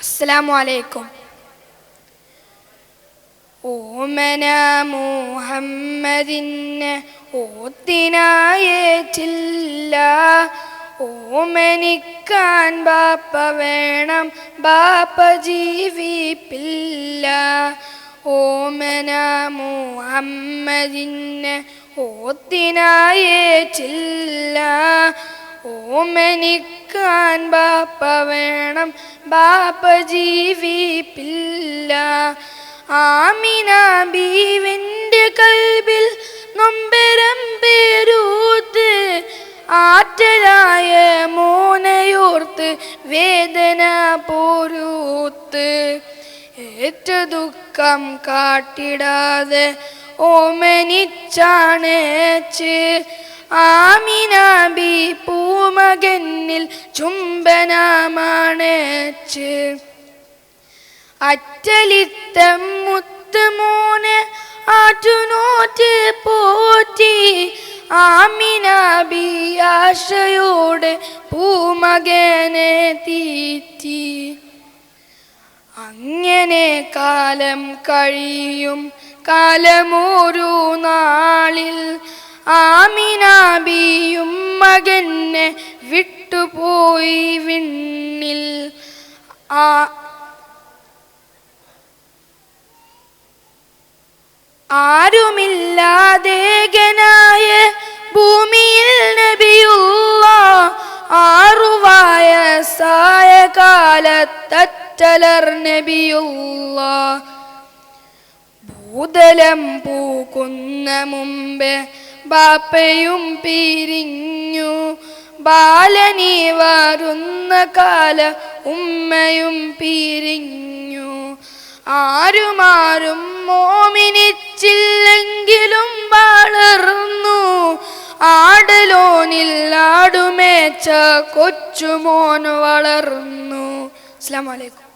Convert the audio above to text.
അസ്സലാമു അലൈക്കും ഓമന മുഹമ്മദിന് ഓത്തിനായേറ്റില്ല. ഓമനിക്കാൻ ബാപ്പ വേണം ബാപ്പ ജീവിപ്പില്ല. ഓമന മുഹമ്മദിന് ഓത്തിനായേറ്റില്ല. ഓമനിക്കാൻ ബാപ്പ വേണം. ബാപ്പ ജീവിപ്പില്ല. ആമിന ബീവിന്റെ കൽബിൽ നൊമ്പരം പേരൂത്ത് ആറ്റലായ മോനയോർത്ത് വേദന പോരൂത്ത്. ഏറ്റ ദുഃഖം കാട്ടിടാതെ ഓമനിച്ചാണേച്ച്. ആമിനാബി പൂമകന്നിൽ ചുംബനമാണേച്ച്. അറ്റലിത്തം മുത്തുമോനെ ആറ്റുനോറ്റ് പോറ്റി ആമിനാബി ആശയോടെ പൂമകനെ തീറ്റി. അങ്ങനെ കാലം കഴിയും. കാലമൊരു നാളിൽ ആമിനാബിയും മകനെ വിട്ടുപോയി വിണ്ണിൽ. ആ. ആരുമില്ലാതേകനായ ഭൂമിയിൽ നബിയുള്ള. ആറുവായ സായ കാലത്തറ്റലർ നബിയുള്ള. ഭൂതലം പൂക്കുന്ന മുമ്പ് ബാപ്പയും പിരിഞ്ഞു ബാലനി കാല ഉമ്മയും പിരിഞ്ഞു. ആരുമാരും മോമിനിച്ചില്ലെങ്കിലും വളർന്നു. ആടലോനിൽ ആടുമേച്ച കൊച്ചുമോൻ വളർന്നു. അസ്സാം വലൈക്കും